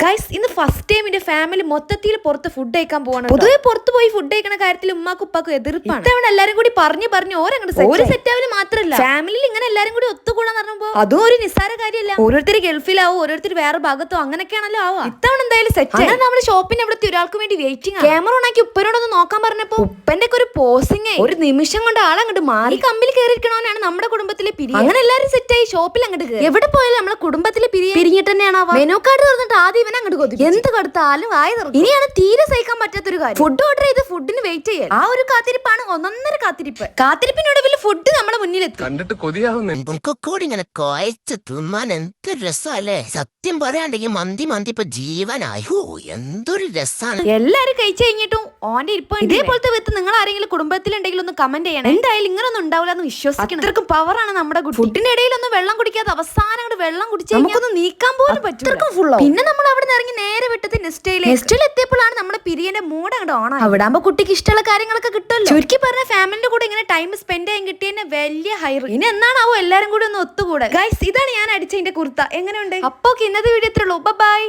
Guys ഇന്ന് first time എന്റെ family മൊത്തത്തിൽ പുറത്ത് ഫുഡ് കഴിക്കാൻ പോവാണ് പൊതുവെ പുറത്ത് പോയി ഫുഡ് കഴിക്കണ കാര്യത്തിൽ ഉമ്മാക്കും ഉപ്പാക്കും എതിർപ്പാണ്. ഇത്തവണ എല്ലാരും കൂടി പറഞ്ഞു പറഞ്ഞു ഓരോ ഒരു സെറ്റ് ആവൽ മാത്രല്ല. ഫാമിലിയിൽ ഇങ്ങനെ എല്ലാരും കൂടി ഒത്തുകൂടാന്ന് പറഞ്ഞപ്പോ അതും ഒരു നിസ്സാര കാര്യമല്ല ഓരോരുത്തർ ഗൾഫിലാവും ഓരോരുത്തർ വേറെ ഭാഗത്തോ അങ്ങനെയൊക്കെയാണല്ലോ ആവാ ഇത്തവണ എന്തായാലും സെറ്റ് ആണ് നമ്മുടെ ഷോപ്പിന് അവിടുത്തെ ഒരാൾക്ക് വേണ്ടി വെയിറ്റിംഗ് ക്യാമറ ഓണാക്കി ഉപ്പനോടൊന്ന് നോക്കാൻ പറഞ്ഞപ്പോ ഉപ്പന്റെ ഒക്കെ ഒരു പോസിംഗ് ഒരു നിമിഷം കൊണ്ട് ആളങ്ങോട്ട് മാറി. കമ്പിൽ കയറിയിരിക്കണോനാണ് നമ്മുടെ കുടുംബത്തിലെ പിരി അങ്ങനെ എല്ലാരും സെറ്റ് ആയി. ഷോപ്പിൽ അങ്ങോട്ട് എവിടെ പോയാലും നമ്മുടെ കുടുംബത്തിലെ പിരി പിരിഞ്ഞിട്ട് തന്നെയാണ് മെനു കാർഡ് തുറന്നിട്ട് ആദ്യം ഇവൻ അങ്ങോട്ട് കൊതി എന്ത് കൊടുത്താലും വായി തുറക്കും. ഇനിയാണ് തീരെ സഹിക്കാൻ പറ്റാത്തൊരു കാര്യം. ഫുഡ് ഓർഡർ ചെയ്ത് ഫുഡിന് വെയിറ്റ് ചെയ്യാൻ ആ ഒരു കാത്തിരിപ്പാണ് ഒന്നൊന്നര കാത്തിരിപ്പ്. കാത്തിരിപ്പിനൊടുവിൽ ഫുഡ് നമ്മുടെ മുന്നിലെത്തി. കണ്ടിട്ട് കൊതിയാവുന്നു. കൂടി ഇങ്ങനെ കുഴച്ച് തിന്നാൻ എന്ത് രസമല്ലേ? സത്യം പറയാണ്ടെങ്കിൽ മന്തി മന്തി ഇപ്പൊ ജീവനായി. ഹോ എന്തൊരു രസാണ്. എല്ലാരും കഴിച്ചു കഴിഞ്ഞിട്ടും ഓന്റെ ഇരിപ്പ് ഇതേപോലത്തെ വിത്ത് നിങ്ങൾ ആരെങ്കിലും കുടുംബത്തിലുണ്ടെങ്കിൽ ഒന്ന് കമന്റ് ചെയ്യണം. എന്തായാലും ഇങ്ങനൊന്നും ഉണ്ടാവില്ല എന്ന് വിശ്വസിക്കണം. അത്രക്കും പവറാണ് നമ്മുടെ ഫുഡിന്റെ ഇടയിൽ ഒന്ന് വെള്ളം കുടിക്കാതെ അവസാനം വെള്ളം കുടിച്ച് നമുക്കൊന്ന് നീക്കാൻ പോലും പറ്റും ഫുൾ പിന്നെ നമ്മൾ അവിടെ നിന്ന് ഇറങ്ങി നേരെ വിട്ടത് നെസ്റ്റയിൽ നെസ്റ്റിൽ എത്തിയപ്പോഴാണ് നമ്മുടെ പിരിയന്റെ മൂഡ് അങ്ങോട്ട് ഓൺ അവിടെ ആകുമ്പോൾ കുട്ടിക്ക് ഇഷ്ടമുള്ള കാര്യങ്ങളൊക്കെ കിട്ടുമല്ലോ. ചുരുക്കി പറഞ്ഞ ഫാമിലിന്റെ കൂടെ ഇങ്ങനെ ടൈം സ്പെൻഡ് ചെയ്യാൻ കിട്ടിയതിന് വലിയ ഹൈർ ഇനി എന്നാണാവോ എല്ലാരും കൂടി ഒന്ന് ഒത്തുകൂടെ ഗൈസ് ഇതാണ് ഞാൻ അടിച്ചതിന്റെ കുർത്ത. എങ്ങനെയുണ്ട്? അപ്പൊ ഇന്നത്തെ വീഡിയോ ഇത്രയുള്ളൂ ബൈ